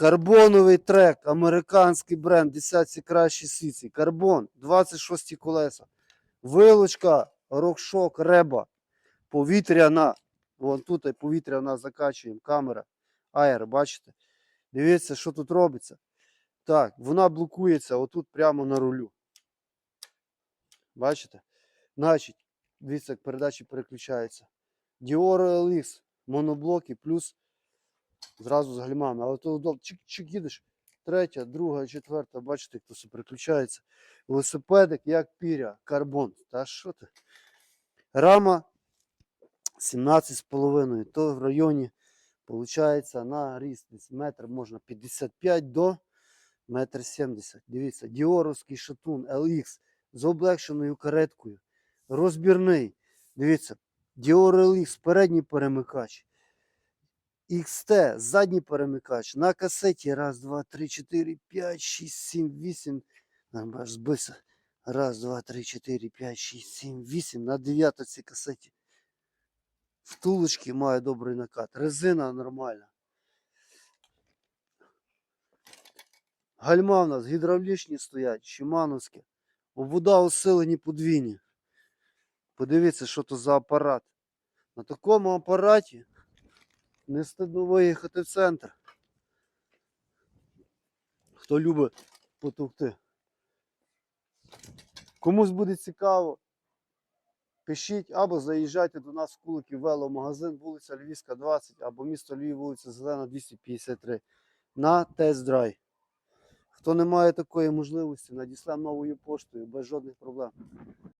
Карбоновий трек, американський бренд, десятці кращі світі. Карбон, 26 колеса. Вилочка, рокшок, реба. Повітряна. Вон тут повітряна закачуємо. Камера. Аер, бачите? Дивіться, що тут робиться. Так, вона блокується отут прямо на рулю. Бачите? Значить, дивіться, як передачі переключаються. Dior LX, моноблоки, плюс зразу з гальмами. Але то. Чик-чик їдеш. Третя, друга, четверта, бачите, як то все переключається. Велосипедик, як піря, карбон. Та що ти? Рама 17,5. То в районі, виходить, на ріст метр можна 55 до метр 70. Дивіться, діоровський шатун LX з облегшеною кареткою. Розбірний. Дивіться, Dior LX, передній перемикач. XT, задній перемикач. На касеті. Раз, два, три, чотири, п'ять, шість, сім, вісім. Там аж збився. Раз, два, три, чотири, п'ять, шість, сім, вісім. На дев'ятоці касеті. Втулочки має добрий накат. Резина нормальна. Гальма в нас гідравлічні стоять, шимановські. Обвода усилені подвійні. Подивіться, що то за апарат. На такому апараті не стидно виїхати в центр. Хто любить потовкти. Комусь буде цікаво. Пишіть або заїжджайте до нас в Куликів веломагазин, вулиця Львівська, 20, або місто Львів, вулиця Зелена, 253 на тест-драйв. Хто не має такої можливості, надіслемо новою поштою без жодних проблем.